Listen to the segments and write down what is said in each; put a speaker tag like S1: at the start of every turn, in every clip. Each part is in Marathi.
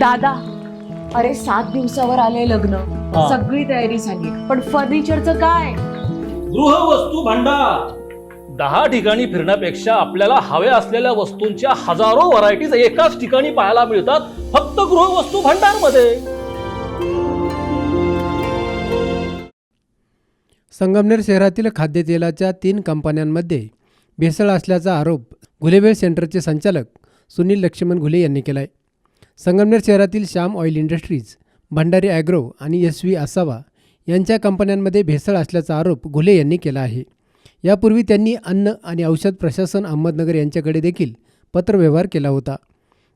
S1: दादा अरे सात दिवसावर आले लग्न.
S2: हा.
S1: सगळी तयारी झाली. पण फर्निचरचं काय?
S2: गृहवस्तू भांडार.
S3: दहा ठिकाणी फिरण्यापेक्षा आपल्याला हव्या असलेल्या वस्तूंच्या हजारो व्हरायटीज एकाच ठिकाणी पाहायला मिळतात फक्त गृहवस्तू भांडारमध्ये.
S4: संगमनेर शहरातील खाद्यतेलाच्या तीन कंपन्यांमध्ये भेसळ असल्याचा आरोप घुलेवेळ सेंटरचे संचालक सुनील लक्ष्मण घुले यांनी केला आहे संगमनेर शहरातील Shyam oil industries Bhandari agro आणि एस व्ही आसावा यांच्या कंपन्यांमध्ये भेसळ असल्याचा आरोप घुले यांनी केला आहे. यापूर्वी त्यांनी अन्न आणि औषध प्रशासन अहमदनगर यांच्याकडे देखील पत्रव्यवहार केला होता.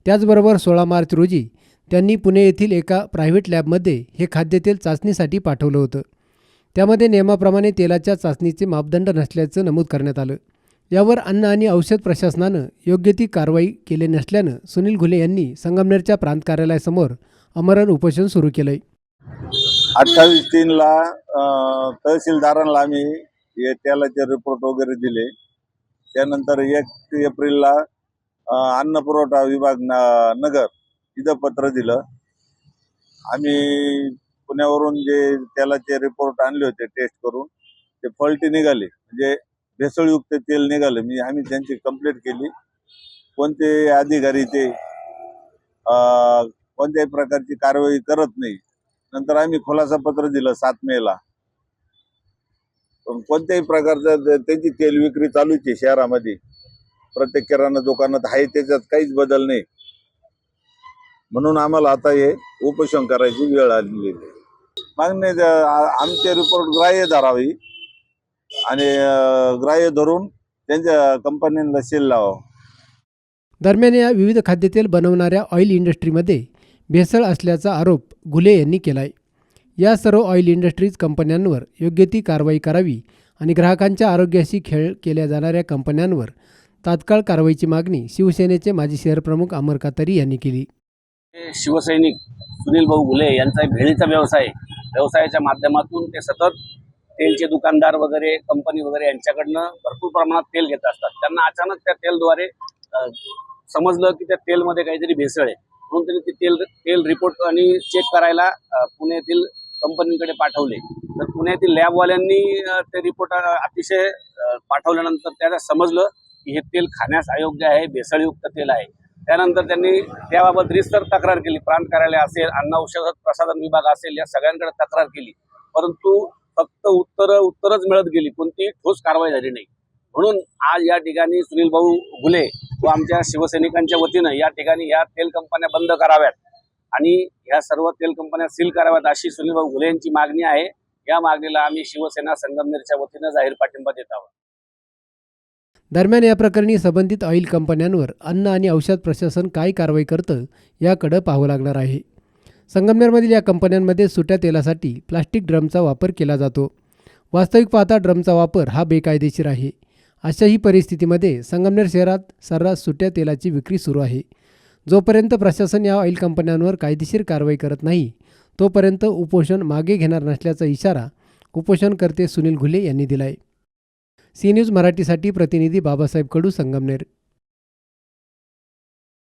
S4: त्याचबरोबर सोळा मार्च रोजी त्यांनी पुणे येथील एका प्रायव्हेट लॅबमध्ये हे खाद्यतेल चाचणीसाठी पाठवलं होतं. त्यामध्ये नियमाप्रमाणे तेलाच्या चाचणीचे मापदंड नसल्याचं नमूद करण्यात आलं. यावर अन्न आणि औषध प्रशासनानं योग्य ती कारवाई केली नसल्यानं सुनील घुले यांनी संगमनेरच्या प्रांत कार्यालयासमोर अमरण उपोषण सुरू केलंय.
S5: अठ्ठावीस तीनला तहसीलदारांना आम्ही हे तेलाचे रिपोर्ट वगैरे दिले त्यानंतर एक एप्रिलला अन्न पुरवठा विभाग न- नगर इथं पत्र दिलं. आम्ही पुण्यावरून जे तेलाचे रिपोर्ट आणले होते टेस्ट करून ते फॉल्टी निघाले. म्हणजे भेसळयुक्त तेल निघालं. मी आम्ही त्यांची कंप्लेंट केली. कोणते अधिकारी ते कोणत्याही प्रकारची कारवाई करत नाही. नंतर आम्ही खुलासा पत्र दिलं सात मेला पण कोणत्याही प्रकारचं त्यांची तेल विक्री चालूच आहे शहरामध्ये. प्रत्येक किराणा दुकानात आहे त्याच्यात काहीच बदल नाही. म्हणून आम्हाला आता हे उपोषण करायची वेळ आलेली मागणी आमचे रिपोर्ट ग्राह्य धरावी. आणि ग्राह्य धरून त्यांच्या कंपन्यांना सेल लावावं
S4: दरम्यान या विविध खाद्यतेल बनवणाऱ्या ऑइल इंडस्ट्रीमध्ये भेसळ असल्याचा आरोप घुले यांनी केला आहे या सर्व ऑइल इंडस्ट्रीज कंपन्यांवर योग्य ती कारवाई करावी आणि ग्राहकांच्या आरोग्याशी खेळ केल्या जाणाऱ्या कंपन्यांवर तात्काळ कारवाईची मागणी शिवसेनेचे माजी शहरप्रमुख अमर कातरी यांनी केली.
S6: शिवसैनिक सुनील भाऊ घुले यांचा भेळीचा व्यवसाय. व्यवसायाच्या माध्यमातून ते सतत तेलचे दुकानदार वगैरे कंपनी वगैरे यांच्याकडनं भरपूर प्रमाणात तेल घेत असतात. त्यांना अचानक त्या तेलद्वारे समजलं की त्या तेलमध्ये काहीतरी भेसळ आहे. म्हणून त्यांनी ते तेल तेल रिपोर्ट आणि चेक करायला पुण्यातील कंपनीकडे पाठवले. तर पुण्यातील लॅबवाल्यांनी ते रिपोर्ट अतिशय पाठवल्यानंतर त्याला समजलं की हे तेल खाण्यास अयोग्य आहे भेसळयुक्त तेल आहे. त्यानंतर त्यांनी त्याबाबत रिस्तर तक्रार केली. प्रांत कार्यालय असेल अन्न औषध प्रसाधन विभाग असेल या सगळ्यांकडे तक्रार केली. परंतु फक्त उत्तर उत्तरच मिळत गेली. कोणतीही ठोस कारवाई झाली नाही. म्हणून आज या ठिकाणी सुनील भाऊ घुले व आमच्या शिवसैनिकांच्या वतीनं या ठिकाणी या तेल कंपन्या बंद कराव्यात. आणि ह्या सर्व तेल कंपन्या सील कराव्यात अशी सुनील भाऊ घुले यांची मागणी आहे. या मागणीला आम्ही शिवसेना संगमनेरच्या वतीनं जाहीर पाठिंबा देत आहोत.
S4: दरम्यान या प्रकरणी संबंधित ऑइल कंपन्यांवर अन्न आणि औषध प्रशासन काय कारवाई करतं याकडं पाहावं लागणार आहे. संगमनेरमधील या कंपन्यांमध्ये सुट्या तेलासाठी प्लास्टिक ड्रमचा वापर केला जातो. वास्तविक पाहता ड्रमचा वापर हा बेकायदेशीर आहे. अशाही परिस्थितीमध्ये संगमनेर शहरात सर्रास सुट्या तेलाची विक्री सुरू आहे. जोपर्यंत प्रशासन या ऑइल कंपन्यांवर कायदेशीर कारवाई करत नाही तोपर्यंत उपोषण मागे घेणार नसल्याचा इशारा उपोषणकर्ते सुनील घुले यांनी दिला आहे सी न्यूज मराठीसाठी प्रतिनिधी बाबासाहेब कडू संगमनेर.